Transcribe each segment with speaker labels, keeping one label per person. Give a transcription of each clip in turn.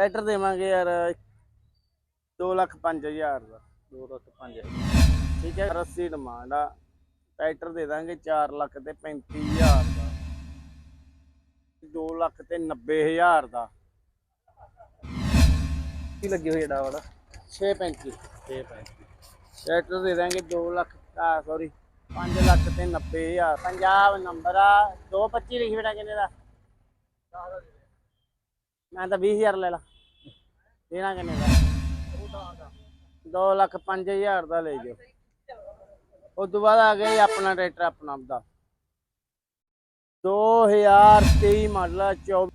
Speaker 1: Tractor ਦੇਵਾਂਗੇ ਯਾਰ 2 ਲੱਖ 5000 ਦਾ।
Speaker 2: 2 ਲੱਖ 5
Speaker 1: ਠੀਕ ਹੈ 80 ਡਿਮਾਂਡ ਆ। ਟਰੈਕਟਰ ਦੇ ਦਾਂਗੇ 4 ਲੱਖ ਤੇ 35000 ਦਾ। 2 ਲੱਖ ਤੇ 90000 ਦਾ।
Speaker 2: ਕੀ ਲੱਗੀ ਹੋਈ ਏਡਾ ਵਾਲਾ
Speaker 1: 635
Speaker 2: 6 ਪੈ
Speaker 1: ਟਰੈਕਟਰ ਦੇ ਦਾਂਗੇ 2 ਲੱਖ ਆ ਸੌਰੀ 5 ਲੱਖ ਤੇ 90000 ਪੰਜਾਬ ਨੰਬਰ ਆ। 225 ਲਿਖੀ ਬੇਟਾ ਕਿੰਨੇ ਦਾ? ਮੈਂ ਤਾਂ 20000 ਲੈ ਲਾ। ਦੇਣਾ ਕਿੰਨੇ ਦਾ? 2 ਲੱਖ 5000 ਦਾ ਲੈ ਜਾਓ। ਉਸ ਤੋਂ ਬਾਅਦ ਆ ਗਿਆ ਜੀ ਆਪਣਾ ਟਰੈਕਟਰ ਆਪਣਾ ਆਪਦਾ। 2023 ਮਾਡਲ ਆ 24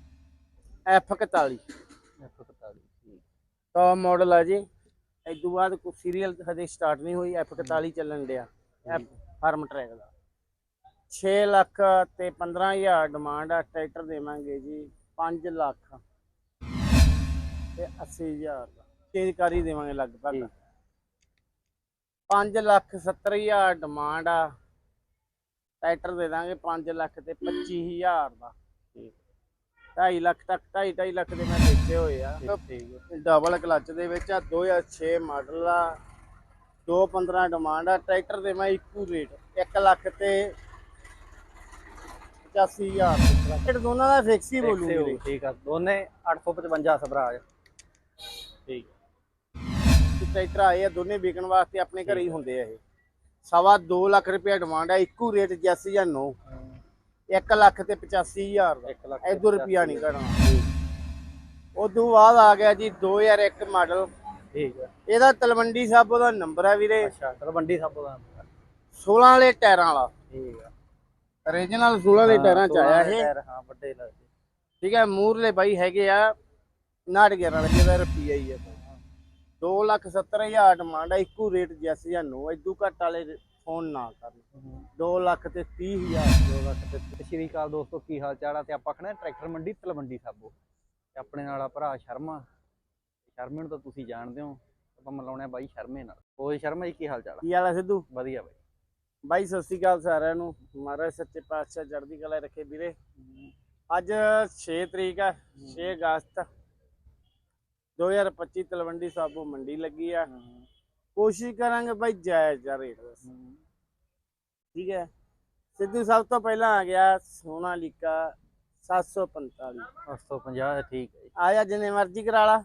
Speaker 1: F41
Speaker 2: F41
Speaker 1: ਟੌਪ ਮਾਡਲ ਆ ਜੀ। ਇਸ ਤੋਂ ਬਾਅਦ ਕੋਈ ਸੀਰੀਅਲ ਹਜੇ ਸਟਾਰਟ ਨਹੀਂ ਹੋਈ F41 ਚੱਲਣ ਡਿਆ। ਫਾਰਮ ਟਰੈਕ ਦਾ। 6 ਲੱਖ ਤੇ 15000 ਡਿਮਾਂਡ ਆ ਟਰੈਕਟਰ ਦੇਵਾਂਗੇ ਜੀ 5 ਲੱਖ। ਤੇ 80000 ਦਾ। ਚੇਂਜ ਕਰ ਹੀ ਦੇਵਾਂਗੇ ਲਗਭਗ। 5 ਲੱਖ 70000 ਡਿਮਾਂਡ ਆ। ਟਰੈਕਟਰ ਦੇ ਦਾਂਗੇ 5 ਲੱਖ ਤੇ 25000 ਦਾ। 2.5 ਲੱਖ ਤੱਕ 2.5 2.5 ਲੱਖ ਦੇ ਮੈਂ ਵੇਚੇ ਹੋਏ ਆ। ਡਬਲ ਕਲਚ ਦੇ ਵਿੱਚ ਆ 2006 ਮਾਡਲ ਆ। 215 ਡਿਮਾਂਡ ਆ। ਟਰੈਕਟਰ ਦੇ ਮੈਂ ਇੱਕੋ ਰੇਟ 1 ਲੱਖ ਤੇ 85000 ਟਰੈਕਟਰ ਦੋਨਾਂ ਦਾ ਫਿਕਸ ਹੀ ਬੋਲੂਗੇ।
Speaker 2: ਠੀਕ ਆ। ਦੋਨੇ 855 ਸਵਰਾਜ। ਠੀਕ
Speaker 1: ਤੇ ਟਰੈਕਟਰ ਆਏ ਆ ਦੋਨੇ ਵਿਕਣ ਵਾਸਤੇ ਆਪਣੇ ਘਰੇ ਹੀ ਹੁੰਦੇ ਆ ਇਹ। ਸਵਾ 2 ਲੱਖ ਰੁਪਏ ਡਿਮਾਂਡ ਆ ਇੱਕੋ ਰੇਟ ਜੈਸੀ ਜਾਂ ਨੋ 1 ਲੱਖ ਤੇ 85000 ਦਾ।
Speaker 2: 1 ਲੱਖ
Speaker 1: ਇਦੋਂ ਰੁਪਿਆ ਨਹੀਂ ਘਟਣਾ। ਉਦੋਂ ਬਾਅਦ ਆ ਗਿਆ ਜੀ 2001 ਮਾਡਲ
Speaker 2: ਠੀਕ
Speaker 1: ਇਹਦਾ ਤਲਵੰਡੀ ਸਾਬੋ ਦਾ ਨੰਬਰ ਆ ਵੀਰੇ।
Speaker 2: ਅੱਛਾ ਤਲਵੰਡੀ ਸਭ ਦਾ
Speaker 1: 16 ਵਾਲੇ ਟਾਇਰਾਂ ਵਾਲਾ।
Speaker 2: ਠੀਕ ਆ।
Speaker 1: ਓਰੀਜਨਲ 16 ਵਾਲੇ ਟਾਇਰਾਂ ਚ ਆਇਆ ਇਹ।
Speaker 2: ਹਾਂ ਵੱਡੇ ਲੱਗਦੇ।
Speaker 1: ਠੀਕ ਹੈ ਮੂਰਲੇ ਬਾਈ ਹੈਗੇ ਆ। 911 ਵਾਲੇ ਦਾ ਰੁਪਈਆ ਹੀ ਆ 2 ਲੱਖ 70 ਹਜ਼ਾਰ ਡਿਮਾਂਡ ਆ ਇੱਕੋ ਰੇਟ ਜੈਸ ਜਾਂ ਨੋ ਇਦੋਂ ਘੱਟ ਵਾਲੇ ਫੋਨ ਨਾ ਕਰਨ। 2 ਲੱਖ ਤੇ 30 ਹਜ਼ਾਰ
Speaker 2: 2 ਲੱਖ ਤੇ ਸਤਿ ਸ਼੍ਰੀ ਅਕਾਲ ਦੋਸਤੋ ਕੀ ਹਾਲ ਚਾਲ ਆ? ਤੇ ਆਪਾਂ ਖੜੇ ਟਰੈਕਟਰ ਮੰਡੀ ਤਲਵੰਡੀ ਸਾਬੋ। ਤੇ ਆਪਣੇ ਨਾਲ ਆ ਭਰਾ ਸ਼ਰਮਾ। ਸ਼ਰਮੇ ਨੂੰ ਤਾਂ ਤੁਸੀਂ ਜਾਣਦੇ ਹੋ ਆਪਾਂ ਮਿਲਾਉਣੇ ਬਾਈ ਸ਼ਰਮੇ ਨਾਲ। ਓਏ ਸ਼ਰਮਾ ਜੀ ਕੀ ਹਾਲ ਚਾਲ ਆ?
Speaker 1: ਕੀ ਹਾਲ ਆ ਸਿੱਧੂ?
Speaker 2: ਵਧੀਆ ਬਾਈ।
Speaker 1: ਬਾਈ ਸਤਿ ਸ਼੍ਰੀ ਅਕਾਲ ਸਾਰਿਆਂ ਨੂੰ। ਮਹਾਰਾਜ ਸੱਚੇ ਪਾਤਸ਼ਾਹ ਚੜ੍ਹਦੀ ਕਲਾ ਰੱਖੇ ਵੀਰੇ। ਅੱਜ 6 ਤਰੀਕ ਆ 6 ਅਗਸਤ। 2025 ਤਲਵੰਡੀ ਸਾਬੋ ਮੰਡੀ ਲੱਗੀ ਆ। ਕੋਸ਼ਿਸ਼ ਕਰਾਂਗੇ ਬਾਈ ਜਾਇਜ਼ ਜਾ ਰੇਟ ਠੀਕ ਹੈ। ਸਿੱਧੂ ਸਭ ਤੋਂ ਪਹਿਲਾਂ ਆ ਗਿਆ ਸੋਨਾਲੀਕਾ 745
Speaker 2: 850 ਠੀਕ ਹੈ ਜੀ।
Speaker 1: ਜਿੰਨੇ ਮਰਜ਼ੀ ਕਰਾ ਲਾ।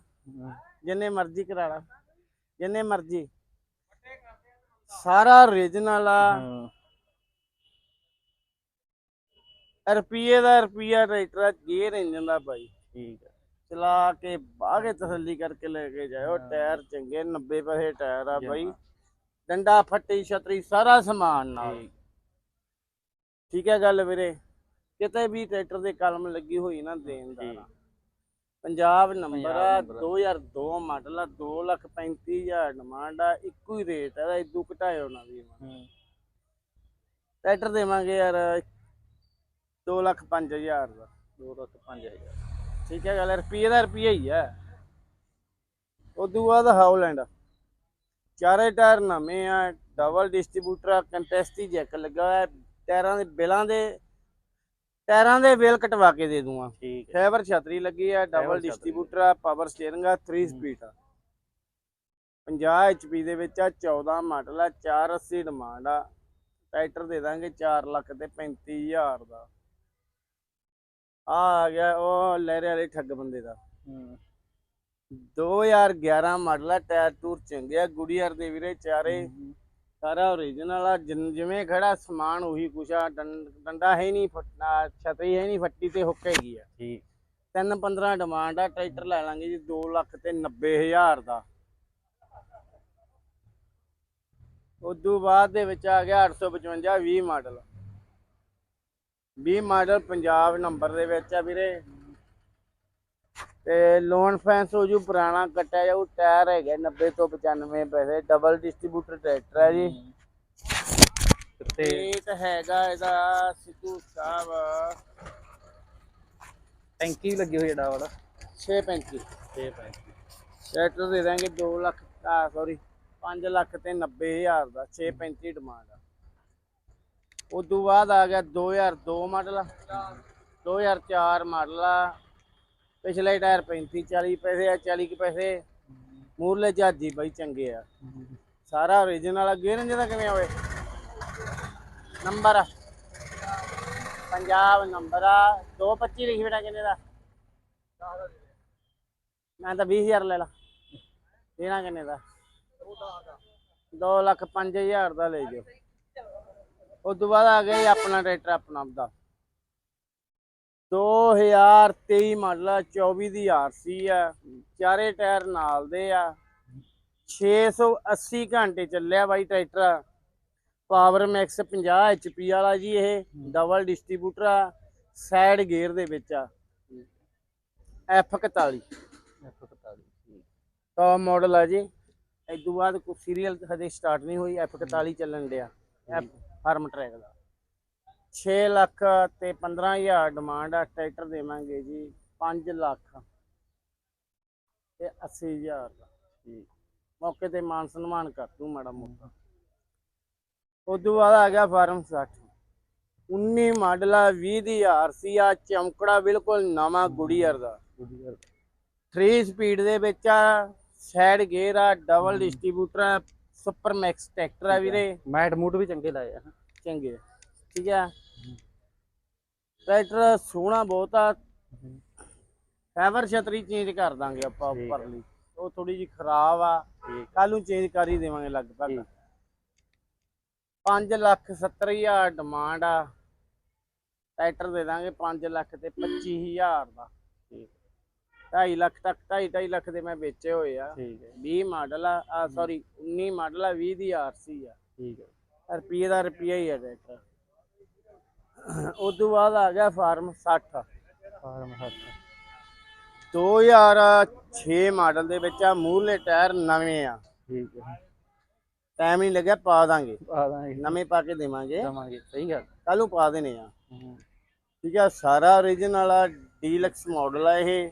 Speaker 1: ਜਿੰਨੇ ਮਰਜ਼ੀ ਕਰਾ ਲਾ। ਜਿੰਨੇ ਮਰਜ਼ੀ। ਸਾਰਾ ਓਰੀਜਨਲ ਆ।
Speaker 2: ਹਮ,
Speaker 1: ਰੁਪਈਏ ਦਾ ਰੁਪਈਆ ਟਰੈਕਟਰ ਗੇਅਰ ਇੰਜਨ ਦਾ ਬਾਈ।
Speaker 2: ਠੀਕ ਹੈ।
Speaker 1: ਚਲਾ ਕੇ ਕੇ ਤਸੱਲੀ ਕਰਕੇ ਲੈ ਕੇ ਜਾਇਓ। ਟਾਇਰ ਚੰਗੇ 90 ਪੈਸੇ ਟਾਇਰ ਆ ਬਾਈ। ਡੰਡਾ ਫੱਟੀ ਛਤਰੀ ਸਾਰਾ ਸਮਾਨ ਨਾਲ।
Speaker 2: ਠੀਕ
Speaker 1: ਹੈ ਗੱਲ ਵੀਰੇ। ਕਿਤੇ ਵੀ ਟਰੈਕਟਰ ਦੇ ਕਲਮ ਲੱਗੀ ਹੋਈ ਨਾ ਦੇਣ ਦਾ। ਪੰਜਾਬ ਨੰਬਰ ਆ
Speaker 2: ਨੰਬਰ ਆ।
Speaker 1: 2002 ਮਾਡਲ ਆ 2 ਲੱਖ 35000 ਡਿਮਾਂਡ ਆ ਇੱਕੋ ਹੀ ਰੇਟ ਆ ਇਦੋਂ ਘਟਾਇਓ ਨਾ ਵੀ। ਟਰੈਕਟਰ ਦੇਵਾਂਗੇ ਯਾਰ 2 ਲੱਖ 5000 ਦਾ।
Speaker 2: 2 ਲੱਖ 5000
Speaker 1: ਠੀਕ ਹੈ ਗੱਲ ਰੁਪਈਏ ਦਾ ਰੁਪਈਆ ਹੀ ਆ ਉਦੋਂ ਬਾਅਦ ਹਾਉਲੈਂਡ ਚਾਰੇ ਟਾਇਰ ਨਵੇਂ ਆ ਡਬਲ ਡਿਸਟ੍ਰੀਬਿਊਟਰ ਆ ਕੰਟੈਸਟੀ ਜੈਕ ਲੱਗਾ ਹੋਇਆ ਟਾਇਰਾਂ ਦੇ ਬਿਲਾਂ ਦੇ ਟਾਇਰਾਂ ਦੇ ਬਿੱਲ ਕਟਵਾ ਕੇ ਦੇ ਦੂੰਗਾ।
Speaker 2: ਠੀਕ ਹੈ।
Speaker 1: ਫਾਈਬਰ ਛਤਰੀ ਲੱਗੀ ਆ ਡਬਲ। ਡਿਸਟ੍ਰੀਬਿਊਟਰ ਆ ਪਾਵਰ ਸਟੀਅਰਿੰਗ ਆ 3 ਸਪੀਡ ਆ। 50 HP ਦੇ ਵਿੱਚ ਆ 14 ਮਾਡਲ ਆ 480 ਡਿਮਾਂਡ ਆ। ਟਰੈਕਟਰ ਦੇ ਦਾਂਗੇ 4 ਲੱਖ ਤੇ 35000 ਦਾ। ਆ ਆ ਗਿਆ ਉਹ ਲਹਿਰੇ ਵਾਲੇ ਠੱਗ ਬੰਦੇ ਦਾ।
Speaker 2: ਹਮ,
Speaker 1: 2011 ਮਾਡਲ ਆ ਟਾਇਰ ਟੂਰ ਚੰਗੇ ਆ ਗੁੜੀਅਰ ਦੇ ਵੀਰੇ ਚਾਰੇ। ਸਾਰਾ ਓਰੀਜਨਲ ਆ ਜਿਨ- ਜਿਵੇਂ ਖੜਾ ਸਮਾਨ ਉਹੀ ਕੁਛ ਆ ਡੰ- ਡੰਡਾ ਹੈ ਨਹੀਂ ਫੱਟਾ ਛਤਰੀ ਹੈ ਨਹੀਂ ਫੱਟੀ ਤੇ ਹੁੱਕ ਹੈਗੀ ਆ।
Speaker 2: ਠੀਕ।
Speaker 1: 3 15 ਡਿਮਾਂਡ ਆ ਟਰੈਕਟਰ ਲੈ ਲਾਂਗੇ ਜੀ 2 ਲੱਖ ਤੇ 90000 ਦਾ। ਉਦੋਂ ਬਾਅਦ ਦੇ ਵਿੱਚ ਆ ਗਿਆ 855 20 ਮਾਡਲ। 20 ਮਾਡਲ ਪੰਜਾਬ ਨੰਬਰ ਦੇ ਵਿੱਚ ਆ ਵੀਰੇ। ਤੇ ਲੋਨ ਫੈਂਸ ਹੋ ਜੂ ਪੁਰਾਣਾ ਕੱਟਿਆ ਜਾਊ ਟਾਇਰ ਹੈਗੇ 90 ਤੋਂ 95 ਪੈਸੇ ਡਬਲ ਡਿਸਟ੍ਰੀਬਿਊਟਰ ਟਰੈਕਟਰ ਹੈ ਜੀ।
Speaker 2: ਤੇ
Speaker 1: ਰੇਟ ਹੈਗਾ ਇਹਦਾ ਸਿੱਧੂ ਸਾਹਿਬ।
Speaker 2: ਟੈਂਕੀ ਲੱਗੀ ਹੋਈ ਏਡਾ ਵਾਲਾ
Speaker 1: 635
Speaker 2: 6 ਪੈ
Speaker 1: ਟਰੈਕਟਰ ਦੇ ਦਾਂਗੇ 2 ਲੱਖ ਆ ਸੌਰੀ 5 ਲੱਖ ਤੇ 90000 ਦਾ 635 ਡਿਮਾਂਡ ਆ। ਉਦੋਂ ਬਾਅਦ ਆ ਗਿਆ 2002 ਮਾਡਲ 2004 ਮਾਡਲ ਆ। ਪਿਛਲੇ ਟਾਇਰ 35 40 ਪੈਸੇ ਆ 40 ਕੁ ਪੈਸੇ। ਮੂਰਲੇ ਜਹਾਜੀ ਬਾਈ ਚੰਗੇ ਆ। ਸਾਰਾ ਓਰੀਜਨਲ ਆ ਗੇਅਰ ਦਾ ਕਿਵੇਂ ਹੋਵੇ ਨੰਬਰ ਪੰਜਾਬ ਨੰਬਰ ਆ। 225 ਲਿਖੀ ਬੇਟਾ ਕਿੰਨੇ ਦਾ? ਮੈਂ ਤਾਂ 20000 ਲੈ ਲਾ। ਦੇਣਾ ਕਿੰਨੇ ਦਾ? 2 ਲੱਖ 5000 ਦਾ ਲੈ ਜਾਓ ਉਸ ਤੋਂ ਬਾਅਦ ਆ ਗਿਆ ਜੀ ਆਪਣਾ ਟਰੈਕਟਰ ਆਪਣਾ ਦਾ 2023 ਮਾਡਲ ਆ 24 ਦੀ ਆਰਸੀ ਆ ਚਾਰੇ ਟਾਇਰ ਨਾਲ ਦੇ ਆ। 680 ਘੰਟੇ ਚੱਲਿਆ ਬਾਈ ਟਰੈਕਟਰ। ਪਾਵਰ ਮੈਕਸ 50 HP ਵਾਲਾ ਜੀ ਇਹ ਡਬਲ ਡਿਸਟ੍ਰੀਬਿਊਟਰ ਆ ਸਾਈਡ ਗੇਅਰ ਦੇ ਵਿੱਚ ਆ। F41 ਟੌਪ ਮਾਡਲ ਆ ਜੀ। ਇਸ ਤੋਂ ਬਾਅਦ ਕੋਈ ਸੀਰੀਅਲ ਹਜੇ ਸਟਾਰਟ ਨਹੀਂ ਹੋਈ F41 ਚੱਲਣ ਡਿਆ। ਫਾਰਮ ਟਰੈਕ ਦਾ। 6 ਲੱਖ ਤੇ 15000 ਡਿਮਾਂਡ ਆ ਟਰੈਕਟਰ ਦੇਵਾਂਗੇ ਜੀ 5 ਲੱਖ ਤੇ 80000 ਦਾ। ਮੌਕੇ ਤੇ ਮਾਨ ਸਨਮਾਨ ਕਰ ਦੂੰ ਮਾੜਾ ਮੋਟਾ। ਉਸ ਤੋਂ ਬਾਅਦ ਆ ਗਿਆ ਫਾਰਮ 60 19 ਮਾਡਲ ਆ 20 ਦੀ ਆਰਸੀ ਆ ਚਮਕੜਾ ਬਿਲਕੁਲ ਨਵਾਂ ਗੁੜੀਅਰ ਦਾ। 3 ਸਪੀਡ ਦੇ ਵਿੱਚ ਆ ਸਾਈਡ ਗੇਅਰ ਆ ਡਬਲ ਡਿਸਟ੍ਰੀਬਿਊਟਰ ਆ ਸੁਪਰ ਮੈਕਸ ਟਰੈਕਟਰ ਆ ਵੀਰੇ।
Speaker 2: ਮੈਟ ਮੂਟ ਵੀ ਚੰਗੇ ਲਾਏ ਆ।
Speaker 1: ਚੰਗੇ ਠੀਕ ਆ। ਟਰੈਕਟਰ ਸੋਹਣਾ ਬਹੁਤ ਆ। ਫਾਈਬਰ ਛਤਰੀ ਚੇਂਜ ਕਰ ਦਾਂਗੇ ਆਪਾਂ
Speaker 2: ਠੀਕ
Speaker 1: ਉੱਪਰ
Speaker 2: ਆ।
Speaker 1: ਲਈ ਉਹ ਥੋੜੀ ਜਿਹੀ ਖਰਾਬ ਆ। ਕੱਲ ਨੂੰ ਚੇਂਜ ਕਰ ਹੀ ਦੇਵਾਂਗੇ ਲਗਭਗ।
Speaker 2: ਠੀਕ।
Speaker 1: 5 ਲੱਖ 70 ਹਜ਼ਾਰ ਡਿਮਾਂਡ ਆ। ਟਰੈਕਟਰ ਦੇ ਦਾਂਗੇ 5 ਲੱਖ ਤੇ 25 ਹਜ਼ਾਰ ਦਾ।
Speaker 2: ਠੀਕ
Speaker 1: 2.5 ਲੱਖ ਤੱਕ 2.5 ਲੱਖ ਦੇ ਮੈਂ ਵੇਚੇ ਹੋਏ ਆ।
Speaker 2: ਠੀਕ ਹੈ।
Speaker 1: 20 ਮਾਡਲ ਆ ਆ ਸੌਰੀ 19 ਮਾਡਲ ਆ 20 ਦੀ ਆਰਸੀ ਆ।
Speaker 2: ਠੀਕ ਹੈ।
Speaker 1: ਰੁਪਈਏ ਦਾ ਰੁਪਈਆ ਹੀ ਆ ਟਰੈਕਟਰ ਉਸ ਤੋਂ ਬਾਅਦ ਆ ਗਿਆ ਫਾਰਮ 60
Speaker 2: ਫਾਰਮ ਹੱਥ
Speaker 1: 2006 ਮਾਡਲ ਦੇ ਵਿੱਚ ਆ ਮੂਹਰਲੇ ਟਾਇਰ ਨਵੇਂ ਆ।
Speaker 2: ਠੀਕ ਹੈ।
Speaker 1: ਟਾਈਮ ਨਹੀਂ ਲੱਗਿਆ ਪਾ ਦਾਂਗੇ।
Speaker 2: ਆ ਦਾਂਗੇ।
Speaker 1: ਨਵੇਂ ਪਾ ਕੇ ਦੇਵਾਂਗੇ।
Speaker 2: ਦਵਾਂਗੇ ਸਹੀ ਗੱਲ।
Speaker 1: ਕੱਲ ਨੂੰ ਪਾ ਦੇਣੇ ਆ। ਠੀਕ ਆ ਸਾਰਾ origignal ਆ ਡੀਲਕਸ ਮਾਡਲ ਆ ਇਹ।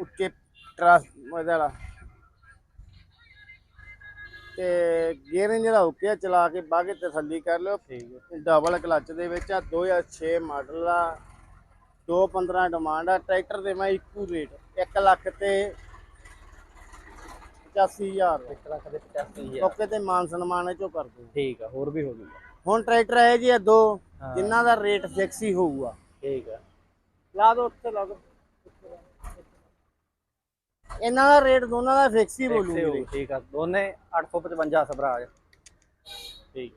Speaker 1: ਉੱਚੇ ਟਰਸ ਵਾਲਾ। ਤੇ ਗੇਅਰ ਇੰਜਨ ਦਾ ਓਕੇ ਆ ਚਲਾ ਕੇ ਬਾਗੇ ਤਸੱਲੀ ਕਰ ਲਿਓ। ਡਬਲ ਕਲਚ ਦੇ ਵਿੱਚ ਆ 2006 ਮਾਡਲ ਆ 215 ਡਿਮਾਂਡ ਆ। ਟਰੈਕਟਰ ਦੇ ਮੈਂ ਇੱਕੋ ਰੇਟ 1 ਲੱਖ ਤੇ 85000 ਦਾ
Speaker 2: 1 ਲੱਖ ਦੇ 85000
Speaker 1: ਓਕੇ ਤੇ ਮਾਨ ਸਨਮਾਨ ਚੋਂ ਕਰ ਦੂੰ
Speaker 2: ਠੀਕ ਆ ਹੋਰ ਵੀ ਹੋ ਜੂਗਾ
Speaker 1: ਹੁਣ ਟਰੈਕਟਰ ਹੈ ਜੀ ਇਹ ਦੋ। ਜਿਨ੍ਹਾਂ ਦਾ ਰੇਟ ਫਿਕਸ ਹੀ ਹੋਊਗਾ।
Speaker 2: ਠੀਕ ਆ।
Speaker 1: ਲਾ ਦੋ ਉੱਥੇ ਲਾ ਦੋ। ਇਹਨਾਂ ਦਾ ਰੇਟ ਦੋਨਾਂ ਦਾ ਫਿਕਸ ਹੀ ਬੋਲੂਗੇ
Speaker 2: ਬੋਲੂਗੇ ਠੀਕ ਆ। ਦੋਨੇ 855 ਸਵਰਾਜ ਠੀਕ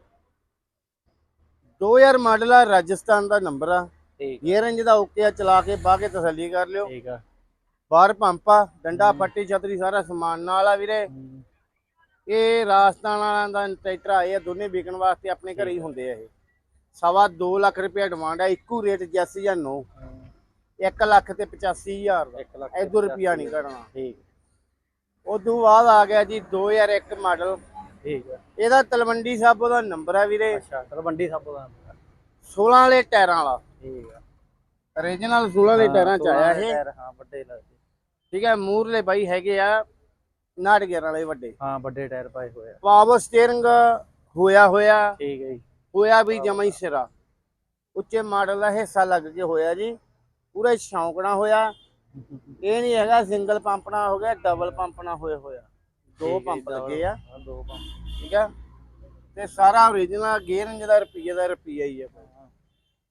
Speaker 1: 2000 ਮਾਡਲ ਆ ਰਾਜਸਥਾਨ ਦਾ ਨੰਬਰ ਆ।
Speaker 2: ਠੀਕ
Speaker 1: ਗੇਅਰ ਇੰਜ ਦਾ ਓਕੇ ਆ ਚਲਾ ਕੇ ਬਾਹ ਕੇ ਤਸੱਲੀ ਕਰ ਲਿਓ।
Speaker 2: ਠੀਕ ਆ।
Speaker 1: ਬਾਹਰ ਪੰਪ ਆ ਡੰਡਾ ਪੱਟੀ ਛਤਰੀ ਸਾਰਾ ਸਮਾਨ ਨਾਲ ਆ ਵੀਰੇ। ਇਹ ਰਾਜਸਥਾਨ ਵਾਲਿਆਂ ਦਾ ਟਰੈਕਟਰ ਆਏ ਆ ਦੋਨੇ ਵਿਕਣ ਵਾਸਤੇ ਆਪਣੇ ਘਰੇ ਹੀ ਹੁੰਦੇ ਆ ਇਹ। ਸਵਾ 2 ਲੱਖ ਰੁਪਏ ਡਿਮਾਂਡ ਆ ਇੱਕੋ ਰੇਟ ਜੈਸੀ ਜਾਂ ਨੋ। 1 ਲੱਖ ਤੇ 85000 ਦਾ। ਇਦੋਂ ਰੁਪਿਆ ਨਹੀਂ ਕਰਨਾ
Speaker 2: ਠੀਕ
Speaker 1: ਉਦੋਂ ਬਾਅਦ ਆ ਗਿਆ ਜੀ 2001 ਮਾਡਲ।
Speaker 2: ਠੀਕ ਆ
Speaker 1: ਇਹਦਾ ਤਲਵੰਡੀ ਸਾਬੋ ਦਾ ਨੰਬਰ ਆ ਵੀਰੇ।
Speaker 2: ਅੱਛਾ ਤਲਵੰਡੀ ਸਭ ਦਾ
Speaker 1: 16 ਵਾਲੇ ਟਾਇਰਾਂ ਵਾਲਾ।
Speaker 2: ਠੀਕ ਆ
Speaker 1: origignal 16 ਵਾਲੇ ਟਾਇਰਾਂ ਚ ਆਇਆ ਇਹ।
Speaker 2: ਹਾਂ ਵੱਡੇ ਲੱਗਦੇ
Speaker 1: ਠੀਕ ਹੈ ਮੂਰਲੇ ਬਾਈ ਹੈਗੇ ਆ 911 ਵਾਲੇ ਵੱਡੇ।
Speaker 2: ਹਾਂ ਵੱਡੇ ਟਾਇਰ ਪਾਏ ਹੋਏ ਆ।
Speaker 1: ਪਾਵਰ ਸਟੀਅਰਿੰਗ ਹੋਇਆ ਹੋਇਆ।
Speaker 2: ਠੀਕ ਹੈ ਜੀ।
Speaker 1: ਹੋਇਆ ਵੀ ਜਮਾ ਹੀ ਸਿਰਾ। ਉੱਚੇ ਮਾਡਲ ਦਾ ਹਿੱਸਾ ਲੱਗ ਕੇ ਹੋਇਆ ਜੀ। ਪੂਰਾ ਸ਼ੌਂਕਣਾ ਹੋਇਆ। ਇਹ ਨਹੀਂ ਹੈਗਾ ਸਿੰਗਲ ਪੰਪ ਨਾਲ ਹੋ ਗਿਆ ਡਬਲ ਪੰਪ ਨਾਲ ਹੋਇਆ ਹੋਇਆ। ਦੋ ਪੰਪ ਲੱਗੇ ਆ।
Speaker 2: ਦੋ ਪੰਪ।
Speaker 1: ਠੀਕ ਆ? ਤੇ ਸਾਰਾ origignal ਗੇਅਰ ਇੰਜ ਦਾ ਰੁਪਈਏ ਦਾ ਰੁਪਈਆ ਹੀ ਆ।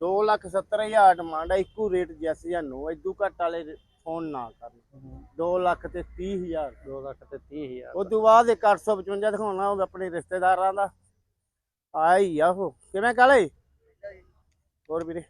Speaker 1: ਦੋ ਲੱਖ ਸੱਤਰ ਹਜ਼ਾਰ ਡਿਮਾਂਡ ਆ ਇੱਕੋ ਰੇਟ ਜੈਸ ਜਾਂ ਨੋ ਇਦੂ ਘੱਟ ਵਾਲੇ ਫੋਨ ਨਾ ਕਰਨ। 2 ਲੱਖ ਤੇ 30 ਹਜ਼ਾਰ।
Speaker 2: 2 ਲੱਖ ਤੇ 30000
Speaker 1: ਉਸ ਤੋਂ ਬਾਅਦ ਇੱਕ 855 ਦਿਖਾਉਣਾ ਉਹ ਆਪਣੇ ਰਿਸ਼ਤੇਦਾਰਾਂ ਦਾ। ਆਈ ਆ ਉਹ। ਕਿਵੇਂ ਕਾਲੇ? ਹੋਰ ਵੀਰੇ?